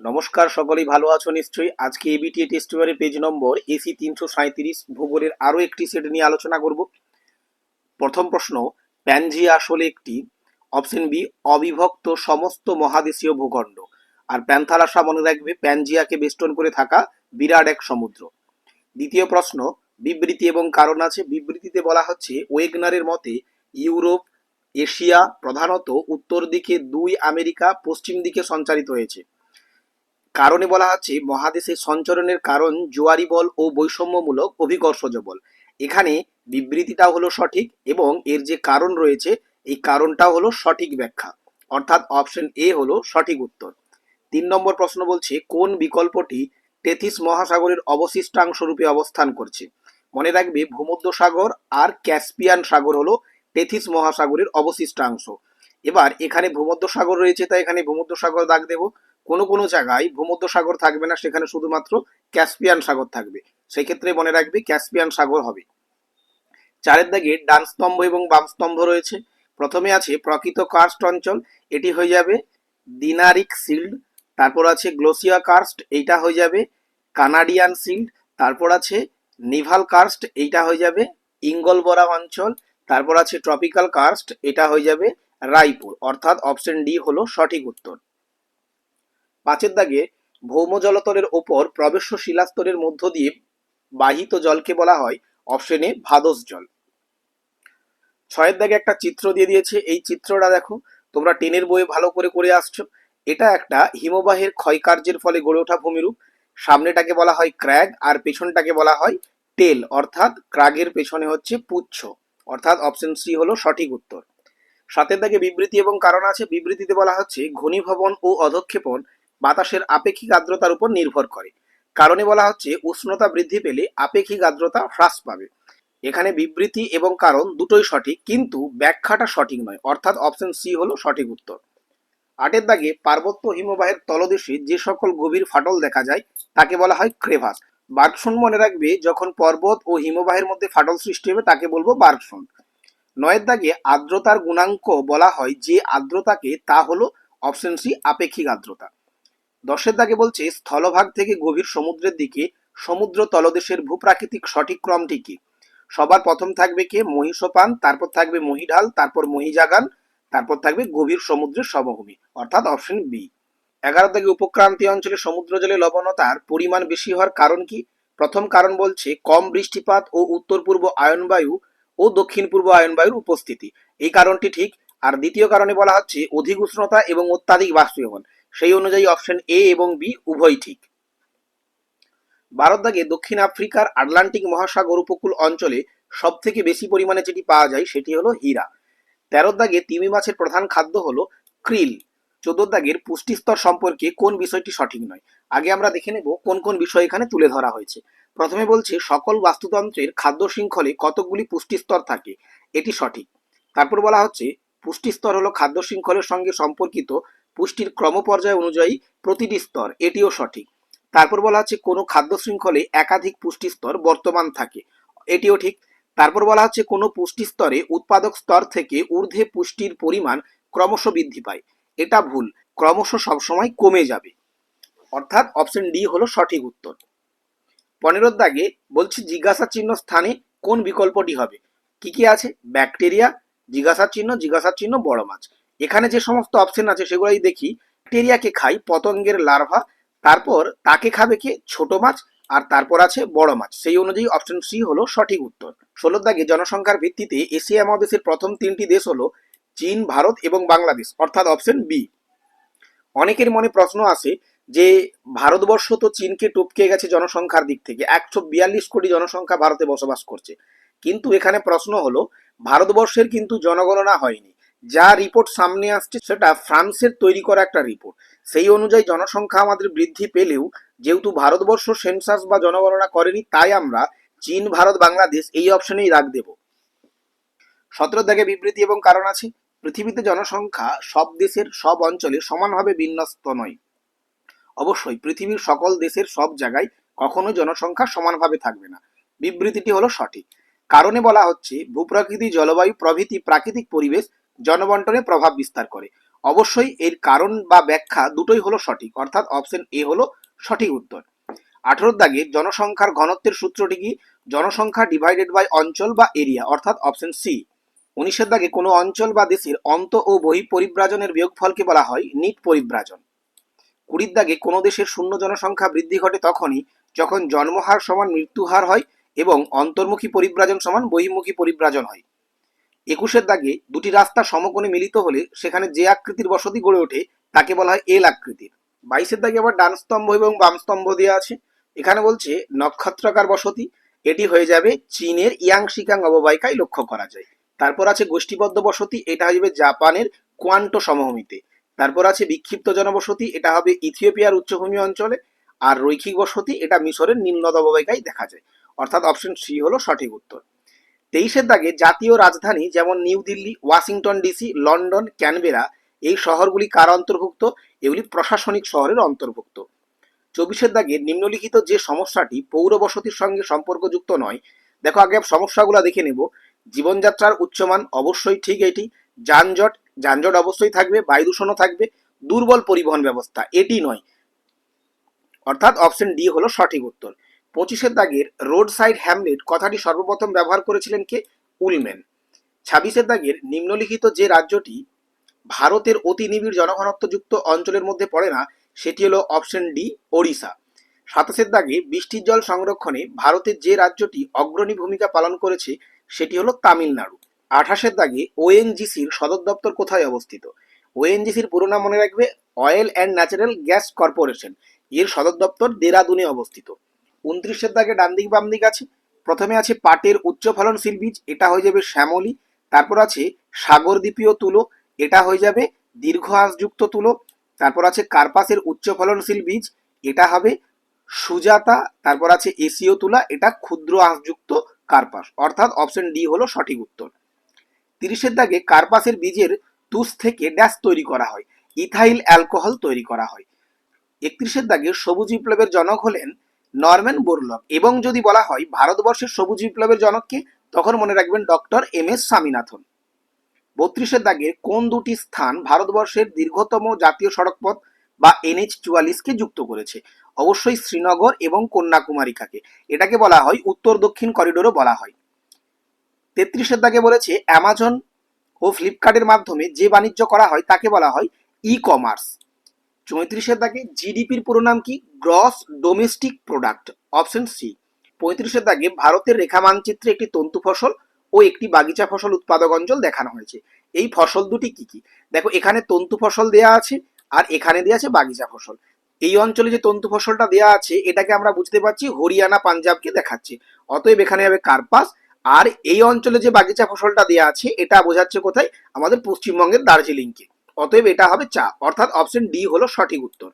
নমস্কার, সকলেই ভালো আছো নিশ্চয়ই। আজকে এবিটি টেস্ট পেপারের পেজ নম্বর এসি তিনশো সাঁত্রিশ ভূগোলের আরও একটি সেট নিয়ে আলোচনা করব। প্রথম প্রশ্ন প্যানজিয়া আসলে একটি? অপশন বি অবিভক্ত সমস্ত মহাদেশীয় ভূখণ্ড। আর প্যান্থালাসা মনে রাখবে প্যানজিয়াকে বেষ্টন করে থাকা বিরাট এক সমুদ্র। দ্বিতীয় প্রশ্ন, বিবৃতি এবং কারণ আছে। বিবৃতিতে বলা হচ্ছে ওয়েগনারের মতে, ইউরোপ, এশিয়া, প্রধানত উত্তর দিকে দুই, আমেরিকা, পশ্চিম দিকে সঞ্চারিত হয়েছে। কারণে বলা হচ্ছে, মহাদেশের সঞ্চরণের কারণ জোয়ারি বল ও বৈষম্যমূলক অভিকর্ষজ বল। এখানে বিবৃতিটাও হলো সঠিক এবং এর যে কারণ রয়েছে, এই কারণটাও হলো সঠিক ব্যাখ্যা। অর্থাৎ অপশন এ হলো সঠিক উত্তর। তিন নম্বর প্রশ্ন বলছে, কোন বিকল্পটি টেথিস মহাসাগরের অবশিষ্টাংশ রূপে অবস্থান করছে? মনে রাখবে ভূমধ্য সাগর আর ক্যাসপিয়ান সাগর হলো টেথিস মহাসাগরের অবশিষ্টাংশ। এবার এখানে ভূমধ্য সাগর রয়েছে, তাই এখানে ভূমধ্য সাগর দাগ দেবো। কোনো কোনো জায়গায় ভূমধ্য সাগর থাকবে না, সেখানে শুধুমাত্র ক্যাসপিয়ান সাগর থাকবে। সেই ক্ষেত্রে মনে রাখবে ক্যাসপিয়ান সাগর হবে। চারের দাগে ডান স্তম্ভ এবং বাম স্তম্ভ রয়েছে। প্রথমে আছে প্রকৃত কার্স্ট অঞ্চল, এটি হয়ে যাবে দিনারিক শিল্ড, তারপর আছে গ্লোসিয়া কার্স্ট, এইটা হয়ে যাবে কানাডিয়ান শিল্ড, তারপর আছে নিভাল কার্স্ট, এইটা হয়ে যাবে ইঙ্গলবরা অঞ্চল, তারপর আছে ট্রপিক্যাল কার্স্ট, এটা হয়ে যাবে রায়পুর। অর্থাৎ অপশন ডি হলো সঠিক উত্তর। পাঁচের দাগে ভৌম জলতলের ওপর প্রবেশ্য শিলাস্তরের মধ্য দিয়ে বাহিত জলকে বলা হয় অপশনে ভাদস জল। ছয়ের দাগে একটা চিত্র দিয়ে দিয়েছে। এই চিত্রটা দেখো, তোমরা টেনের বইয়ে ভালো করে করে আসছো। এটা একটা হিমবাহের ক্ষয়কার্যের ফলে গড়ে ওঠা ভূমিরূপ। সামনেটাকে বলা হয় ক্র্যাগ আর পেছনটাকে বলা হয় টেল, অর্থাৎ ক্রাগের পেছনে হচ্ছে পুচ্ছ, অর্থাৎ অপশন সি হলো সঠিক উত্তর। সাতের দাগে বিবৃতি এবং কারণ আছে। বিবৃতিতে বলা হচ্ছে, ঘনীভবন ও অধক্ষেপণ বাতাসের আপেক্ষিক আর্দ্রতার উপর নির্ভর করে। কারণে বলা হচ্ছে, উষ্ণতা বৃদ্ধি পেলে আপেক্ষিক আর্দ্রতা হ্রাস পাবে। এখানে বিবৃতি এবং কারণ দুটোই সঠিক, কিন্তু ব্যাখ্যাটা সঠিক নয়। অর্থাৎ অপশন সি হলো সঠিক উত্তর। আটের দাগে পার্বত্য হিমবাহের তলদেশে যে সকল গভীর ফাটল দেখা যায়, তাকে বলা হয় ক্রেভাস। বার্কসন মনে রাখবে, যখন পর্বত ও হিমবাহের মধ্যে ফাটল সৃষ্টি হবে, তাকে বলব বার্কসন। নয়ের দাগে আর্দ্রতার গুণাঙ্ক বলা হয় যে আর্দ্রতাকে, তা হলো অপশন সি, আপেক্ষিক আর্দ্রতা। দশের দাগে বলছে, স্থলভাগ থেকে গভীর সমুদ্রের দিকে সমুদ্র তলদেশের ভূপ্রাকৃতিক সঠিক ক্রমটি কি? সবার প্রথম থাকবে কে? মহিষপান, তারপর থাকবে মহিঢাল, তারপর মহিজাগান, তারপর থাকবে গভীর সমুদ্রের সমভূমি, অর্থাৎ অপশন বি। এগারো দাগে উপক্রান্তীয় অঞ্চলে সমুদ্র জলে লবণতার পরিমাণ বেশি হওয়ার কারণ কি? প্রথম কারণ বলছে, কম বৃষ্টিপাত ও উত্তর পূর্ব আয়নবায়ু ও দক্ষিণ পূর্ব আয়নবায়ুর উপস্থিতি। এই কারণটি ঠিক। আর দ্বিতীয় কারণে বলা হচ্ছে, অধিক উষ্ণতা এবং অত্যাধিক বাষ্পীভবন। সেই অনুযায়ী অপশন এ এবং বি উভয় ঠিক। ভারত দাগে দক্ষিণ আফ্রিকার আটলান্টিক মহাসাগর উপকূল অঞ্চলে সব থেকে বেশি পরিমাণে যেটি পাওয়া যায় সেটি হলো হীরা। তেরো দাগে তিমি মাছের প্রধান খাদ্য হলো ক্রিল। চোদ্দ দাগের পুষ্টিস্তর সম্পর্কে কোন বিষয়টি সঠিক নয়? আগে আমরা দেখে নেব কোন কোন বিষয় এখানে তুলে ধরা হয়েছে। প্রথমে বলছে, সকল বাস্তুতন্ত্রের খাদ্য শৃঙ্খলে কতকগুলি পুষ্টিস্তর থাকে, এটি সঠিক। তারপর বলা হচ্ছে, পুষ্টিস্তর হলো খাদ্য শৃঙ্খলের সঙ্গে সম্পর্কিত পুষ্টির ক্রমপর্যায় অনুযায়ী প্রতিটি স্তর, এটিও সঠিক। তারপর বলা হচ্ছে কোনো খাদ্য শৃঙ্খলে একাধিক পুষ্টি স্তর বর্তমান থাকে। এটিও ঠিক। তারপর বলা হচ্ছে কোনো পুষ্টি স্তরে উৎপাদক স্তর থেকে ঊর্ধ্বে পুষ্টির পরিমাণ ক্রমশ বৃদ্ধি পায়। এটা ভুল। ক্রমশ সবসময় কমে যাবে। অর্থাৎ অপশন ডি হলো সঠিক উত্তর। পনেরোর দাগে বলছি জিজ্ঞাসা চিহ্ন স্থানে কোন বিকল্পটি হবে? কি কি আছে? ব্যাকটেরিয়া, জিজ্ঞাসা চিহ্ন জিজ্ঞাসা চিহ্ন, বড় মাছ। এখানে যে সমস্ত অপশন আছে সেগুলোই দেখি। ব্যাকটেরিয়াকে খাই, পতঙ্গের লার্ভা তারপর তাকে খাবে কে? ছোট মাছ আর তারপর আছে বড় মাছ। সেই অনুযায়ী অপশন সি হলো সঠিক উত্তর। ষোলোর দাগে জনসংখ্যার ভিত্তিতে এশিয়া মহাদেশের প্রথম তিনটি দেশ হলো চীন, ভারত এবং বাংলাদেশ, অর্থাৎ অপশন বি অনেকের মনে প্রশ্ন আসে যে ভারতবর্ষ তো চীনকে টপকে গেছে জনসংখ্যার দিক থেকে। একশো বিয়াল্লিশ কোটি জনসংখ্যা ভারতে বসবাস করছে। কিন্তু এখানে প্রশ্ন হলো, ভারতবর্ষের কিন্তু জনগণনা হয়নি। যা রিপোর্ট সামনে আসছে সেটা ফ্রান্সের তৈরি করা একটা রিপোর্ট সেই অনুযায়ী জনসংখ্যা আমাদের বৃদ্ধি পেলেও যেহেতু ভারতবর্ষ সেন্সাস বা জনগণনা করেনি, তাই আমরা চীন, ভারত, বাংলাদেশ এই অপশনেই রাখ দেব। সতেরো দাগে বিবৃতি এবং কারণ আছে। পৃথিবীতে জনসংখ্যা সব দেশের সব অঞ্চলে সমানভাবে বিন্যস্ত নয়। অবশ্যই পৃথিবীর সকল দেশের সব জায়গায় কখনো জনসংখ্যা সমানভাবে থাকবে না। বিবৃতিটি হলো সঠিক। কারণে বলা হচ্ছে, ভূপ্রকৃতি, জলবায়ু, প্রভৃতি, প্রাকৃতিক পরিবেশ জনবন্টনে প্রভাব বিস্তার করে। অবশ্যই এর কারণ বা ব্যাখ্যা দুটোই হলো সঠিক, অর্থাৎ অপশন এ হলো সঠিক উত্তর। আঠেরোর দাগে জনসংখ্যার ঘনত্বের সূত্রটি কি? জনসংখ্যা ডিভাইডেড বাই অঞ্চল বা এরিয়া অর্থাৎ অপশন সি উনিশের দাগে কোনো অঞ্চল বা দেশের অন্ত ও বহি পরিব্রাজনের বিয়োগফলকে বলা হয় নিট পরিব্রাজন। কুড়ির দাগে কোনো দেশের শূন্য জনসংখ্যা বৃদ্ধি ঘটে তখনই যখন জন্মহার সমান মৃত্যুহার হয় এবং অন্তর্মুখী পরিব্রাজন সমান বহির্মুখী পরিব্রাজন হয়। একুশের দাগে দুটি রাস্তা সমকোণে মিলিত হলে সেখানে যে আকৃতির বসতি গড়ে ওঠে, তাকে বলা হয় এল আকৃতির। বাইশের দাগে আবার ডান স্তম্ভ এবং বাম স্তম্ভ দেওয়া আছে। এখানে বলছে নক্ষত্রাকার বসতি, এটি হয়ে যাবে চীনের ইয়াং শিকাং অববাহিকায় লক্ষ্য করা যায়। তারপর আছে গোষ্ঠীবদ্ধ বসতি, এটা হয়ে যাবে জাপানের কোয়ান্টো সমভূমিতে। তারপর আছে বিক্ষিপ্ত জনবসতি, এটা হবে ইথিওপিয়ার উচ্চভূমি অঞ্চলে। আর রৈখিক বসতি, এটা মিশরের নিম্নদ অববাহিকায় দেখা যায়। অর্থাৎ অপশন সি হলো সঠিক উত্তর। তেইশের দাগে জাতীয় রাজধানী যেমন New Delhi, Washington DC, London, Canberra, এই শহরগুলি কার অন্তর্ভুক্ত? এগুলি প্রশাসনিক শহরের অন্তর্ভুক্ত। চব্বিশের দাগে নিম্নলিখিত যে সমস্যাটি পৌর বসতির সঙ্গে সম্পর্কযুক্ত নয়, দেখো আগে সমস্যাগুলো দেখে নেব। জীবনযাত্রার উচ্চমান অবশ্যই ঠিক এটি। যানজট যানজট অবশ্যই থাকবে, বায়ু দূষণও থাকবে, দুর্বল পরিবহন ব্যবস্থা এটি নয়। অর্থাৎ অপশন ডি হলো সঠিক উত্তর। পঁচিশের দাগের রোড সাইড হ্যামলেট কথাটি সর্বপ্রথম ব্যবহার করেছিলেন কে? উলম্যান। ছাব্বিশের দাগের নিম্নলিখিত যে রাজ্যটি ভারতের অতি নিবিড় জনঘনত্বযুক্ত অঞ্চলের মধ্যে পড়ে না, সেটি হলো অপশন ডি, ওড়িশা। সাতাশের দাগে বৃষ্টির জল সংরক্ষণে ভারতের যে রাজ্যটি অগ্রণী ভূমিকা পালন করেছে, সেটি হলো তামিলনাড়ু। আঠাশের দাগে ওএনজিসির সদর দপ্তর কোথায় অবস্থিত? ওএনজিসির পুরো নাম মনে রাখবে, oil and natural gas corporation. এর সদর দপ্তর দেরাদুনে অবস্থিত। উনত্রিশের দাগে ডান দিক বাম দিক আছে। প্রথমে আছে পাটের উচ্চ ফলনশীল বীজ, এটা হয়ে যাবে শ্যামলী। তারপর আছে সাগরদ্বীপীয় তুলো, এটা হয়ে যাবে দীর্ঘ আঁশযুক্ত তুলো। তারপর আছে কার্পাসের উচ্চ ফলনশীল বীজ, এটা হবে সুজাতা। তারপর আছে এসিও তুলা, এটা ক্ষুদ্র আঁশযুক্ত কার্পাস। অর্থাৎ অপশন ডি হলো সঠিক উত্তর। তিরিশের দাগে কার্পাসের বীজের তুষ থেকে ড্যাশ তৈরি করা হয়, ইথাইল অ্যালকোহল তৈরি করা হয়। একত্রিশের দাগে সবুজ বিপ্লবের জনক হলেন নরম্যান বোরলক এবং যদি বলা হয় ভারতবর্ষের সবুজ বিপ্লবের জনককে, তখন মনে রাখবেন ডক্টর এম এস স্বামীনাথন। বত্রিশের দাগে কোন দুটি স্থান ভারতবর্ষের দীর্ঘতম জাতীয় সড়কপথ বা এনএইচ চুয়াল্লিশকে যুক্ত করেছে? অবশ্যই শ্রীনগর এবং কন্যাকুমারিকাকে। এটাকে বলা হয় উত্তর দক্ষিণ করিডোরও বলা হয়। তেত্রিশের দাগে বলেছে, অ্যামাজন ও ফ্লিপকার্টের মাধ্যমে যে বাণিজ্য করা হয়, তাকে বলা হয় ই কমার্স চৌত্রিশের দাগে জিডিপির পুরো নাম কি? Gross domestic product, option C. পঁয়ত্রিশের দাগে ভারতের রেখা মানচিত্রে একটি তন্তু ফসল ও একটি বাগিচা ফসল উৎপাদক অঞ্চল দেখানো হয়েছে। এই ফসল দুটি কি কি? দেখো, এখানে তন্তু ফসল দেয়া আছে আর এখানে দেওয়া আছে বাগিচা ফসল। এই অঞ্চলে যে তন্তু ফসলটা দেওয়া আছে, এটাকে আমরা বুঝতে পারছি হরিয়ানা, পাঞ্জাবকে দেখাচ্ছে। অতএব এখানে হবে কার্পাস আর এই অঞ্চলে যে বাগিচা ফসলটা দেওয়া আছে, এটা বোঝাচ্ছে কোথায়? আমাদের পশ্চিমবঙ্গের দার্জিলিংকে। অতএব এটা হবে চা অর্থাৎ অপশন ডি হলো সঠিক উত্তর।